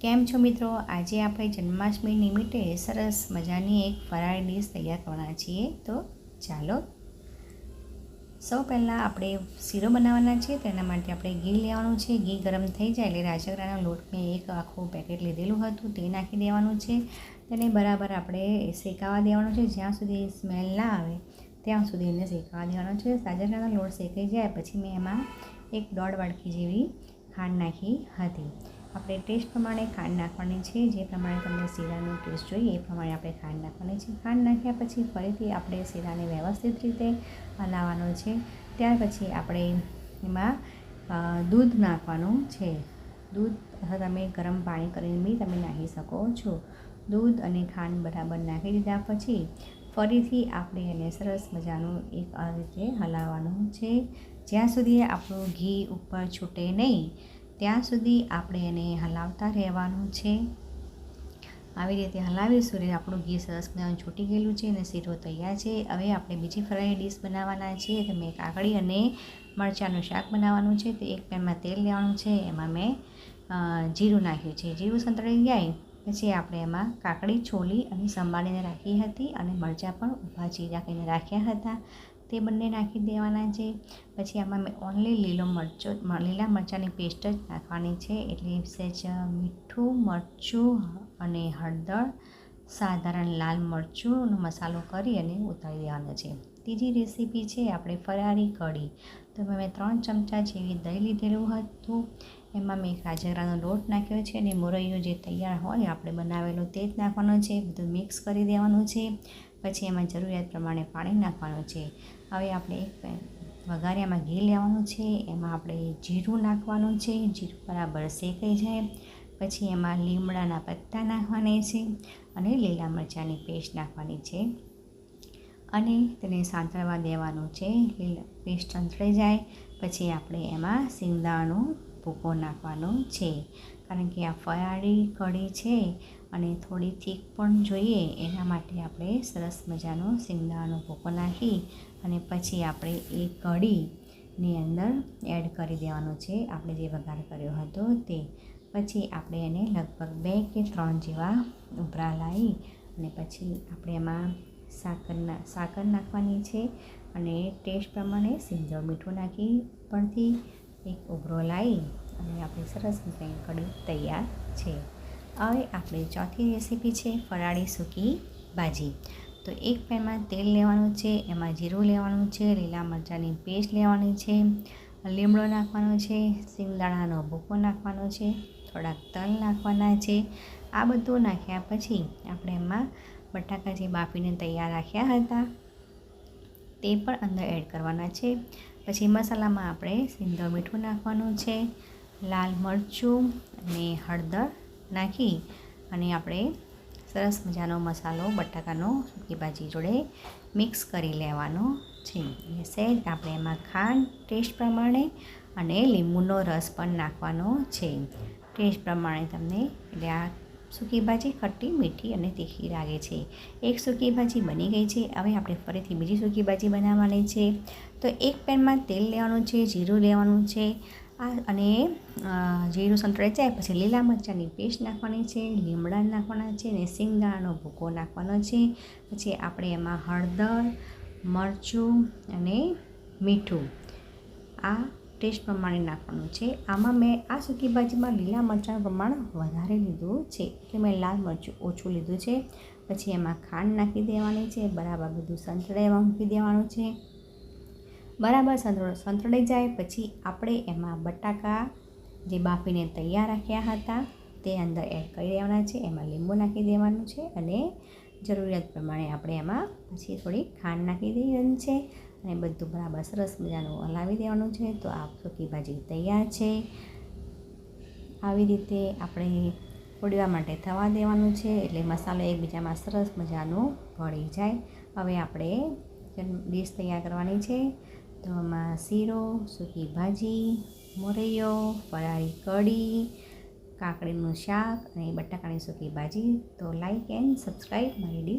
કેમ છો મિત્રો? આજે આપણે જન્માષ્ટમી નિમિત્તે સરસ મજાની એક ફરાળ ડીશ તૈયાર કરવાના છીએ. તો ચાલો. સૌ પહેલાં આપણે શીરો બનાવવાના છે તેના માટે આપણે ઘી લેવાનું છે. ઘી ગરમ થઈ જાય એટલે રાજગરાનો લોટ મેં એક આખું પેકેટ લીધેલું હતું, તે નાખી દેવાનું છે. તેને બરાબર આપણે શેકાવા દેવાનું છે. જ્યાં સુધી સ્મેલ ના આવે, ત્યાં સુધી એને શેકાવા દેવાનો છે. રાજગરાનો લોટ શેકાઈ જાય પછી મેં એમાં એક દોઢ વાડકી જેવી ખાંડ નાખી હતી. આપણે ટેસ્ટ પ્રમાણે ખાંડ નાખવાની છે, જે પ્રમાણે તમને શીરાનો ટેસ્ટ જોઈએ એ પ્રમાણે આપણે ખાંડ નાખવાની છે. ખાંડ નાખ્યા પછી ફરીથી આપણે શીરાને વ્યવસ્થિત રીતે હલાવવાનો છે. ત્યાર પછી આપણે એમાં દૂધ નાખવાનું છે. દૂધ અથવા તમે ગરમ પાણી કરીને બી તમે નાખી શકો છો. દૂધ અને ખાંડ બરાબર નાખી દીધા પછી ફરીથી આપણે એને સરસ મજાનું એક આ રીતે હલાવવાનું છે. જ્યાં સુધી આપણું ઘી ઉપર છૂટે નહીં ત્યાં સુધી આપણે એને હલાવતા રહેવાનું છે. આવી રીતે હલાવીશું એટલે આપણું ઘી સરસ મજાનું છૂટી ગયેલું છે અને શીરો તૈયાર છે. હવે આપણે બીજી ફરાળી ડીશ બનાવવાના છે તો મેં કાકડી અને મરચાંનું શાક બનાવવાનું છે. તો એક પેનમાં તેલ લેવાનું છે. એમાં મેં જીરું નાખ્યું છે. જીરું સંતળાઈ જાય પછી આપણે એમાં કાકડી, છોલી અને સંભાળીને રાખી હતી અને મરચાં પણ ઊભા રાખીને રાખ્યા હતા. તે બંને નાખી દેવાના છે. પછી આમાં મેં ઓનલી લીલો મરચો લીલા મરચાંની પેસ્ટ જ નાખવાની છે. એટલે સહેજ મીઠું મરચું અને હળદર, સાધારણ લાલ મરચુંનો મસાલો કરી અને ઉતારી દેવાનો છે. ત્રીજી રેસીપી છે આપણે ફરારી કઢી. તો મેં ત્રણ ચમચા જેવી દહીં લીધેલું હતું. એમાં મેં રાજગરાનો લોટ નાખ્યો છે અને મોરૈયો જે તૈયાર હોય આપણે બનાવેલો તે જ નાખવાનો છે. બધું મિક્સ કરી દેવાનું છે. પછી એમાં જરૂરિયાત પ્રમાણે પાણી નાખવાનું છે. હવે આપણે એક વઘારિયામાં ઘી લેવાનું છે, એમાં આપણે જીરું નાખવાનું છે, જીરું બરાબર શેકાઈ જાય. પછી એમાં લીમડાના પત્તા નાખવાના છે અને લીલા મરચાંની પેસ્ટ નાખવાની છે. અને તેને સાંતળવા દેવાનું છે, લીલા પેસ્ટ સંતળાઈ જાય. પછી આપણે એમાં સિંગદાણો ભૂકો નાખવાનો છે. કારણ કે આ ફરાળી કઢી છે અને થોડી થીક પણ જોઈએ, એના માટે આપણે સરસ મજાનો સિંગદાણાનો ભૂકો નાખી અને પછી આપણે એ કઢીની અંદર એડ કરી દેવાનો છે, આપણે જે વઘાર કર્યો હતો તે. પછી આપણે એને લગભગ બે કે ત્રણ જેવા ઉભરા લાવી અને પછી આપણે એમાં સાકરના સાકર નાખવાની છે અને ટેસ્ટ પ્રમાણે સિંધવ મીઠું નાખી પણથી એક ઉભરો લાવી અને આપણી સરસ મજાની કઢી તૈયાર છે. હવે આપણે ચોથી રેસીપી છે, ફરાળી સૂકી ભાજી. તો એક પેનમાં તેલ લેવાનું છે, એમાં જીરું લેવાનું છે, લીલા મરચાંની પેસ્ટ લેવાની છે, લીમડો નાખવાનો છે સિંગદાણાનો ભૂકો નાખવાનો છે, થોડાક તલ નાખવાના છે. આ બધું નાખ્યા પછી આપણે એમાં બટાકા જે બાફીને તૈયાર રાખ્યા હતા, તે પણ અંદર એડ કરવાના છે. પછી મસાલામાં આપણે સિંધવ મીઠું નાખવાનું છે, લાલ મરચું અને હળદર નાખી અને આપણે સરસ મજાનો મસાલો, બટાકાનો સૂકી ભાજી જોડે મિક્સ કરી લેવાનો છે. અને સહેજ આપણે એમાં ખાંડ, ટેસ્ટ પ્રમાણે અને લીંબુનો રસ પણ નાખવાનો છે. ટેસ્ટ પ્રમાણે તમને એટલે આ સૂકી ભાજી ખટ્ટી, મીઠી અને તીખી લાગે છે. એક સૂકી ભાજી બની ગઈ છે. હવે આપણે ફરીથી બીજી સૂકી ભાજી બનાવવાની છે. તો એક પેનમાં તેલ લેવાનું છે, જીરું લેવાનું છે. આ અને જીરું સંતળાઈ રચાય પછી લીલા મરચાંની પેસ્ટ નાખવાની છે, લીમડા નાખવાના છે અને સિંગદાણાનો ભૂકો નાખવાનો છે. પછી આપણે એમાં હળદર, મરચું અને મીઠું આ ટેસ્ટ પ્રમાણે નાખવાનું છે. આમાં મેં આ સૂકી ભાજીમાં લીલા મરચાંનું પ્રમાણ વધારે લીધું છે એટલે મેં લાલ મરચું ઓછું લીધું છે. પછી એમાં ખાંડ નાખી દેવાની છે, બરાબર બધું સંતળાવવા મૂકી દેવાનું છે. બરાબર સંતળ સંતળાઈ જાય. પછી આપણે એમાં બટાકા જે બાફીને તૈયાર રાખ્યા હતા, તે અંદર એડ કરી દેવાના છે. એમાં લીંબુ નાખી દેવાનું છે અને જરૂરિયાત પ્રમાણે આપણે એમાં પછી થોડી ખાંડ નાખી દેવાની છે અને બધું બરાબર સરસ મજાનું હલાવી દેવાનું છે. તો આ સૂકી ભાજી તૈયાર છે. આવી રીતે આપણે થોડી માટે થવા દેવાનું છે એટલે મસાલો એકબીજામાં સરસ મજાનું ભળી જાય. હવે આપણે ડીશ તૈયાર કરવાની છે. તો આમાં શીરો સૂકી ભાજી મોરૈયો, ફરાળી કઢી, કાકડીનું શાક અને બટાકાની સૂકી ભાજી તો લાઈક એન્ડ સબસ્ક્રાઈબ મારી ડીશ.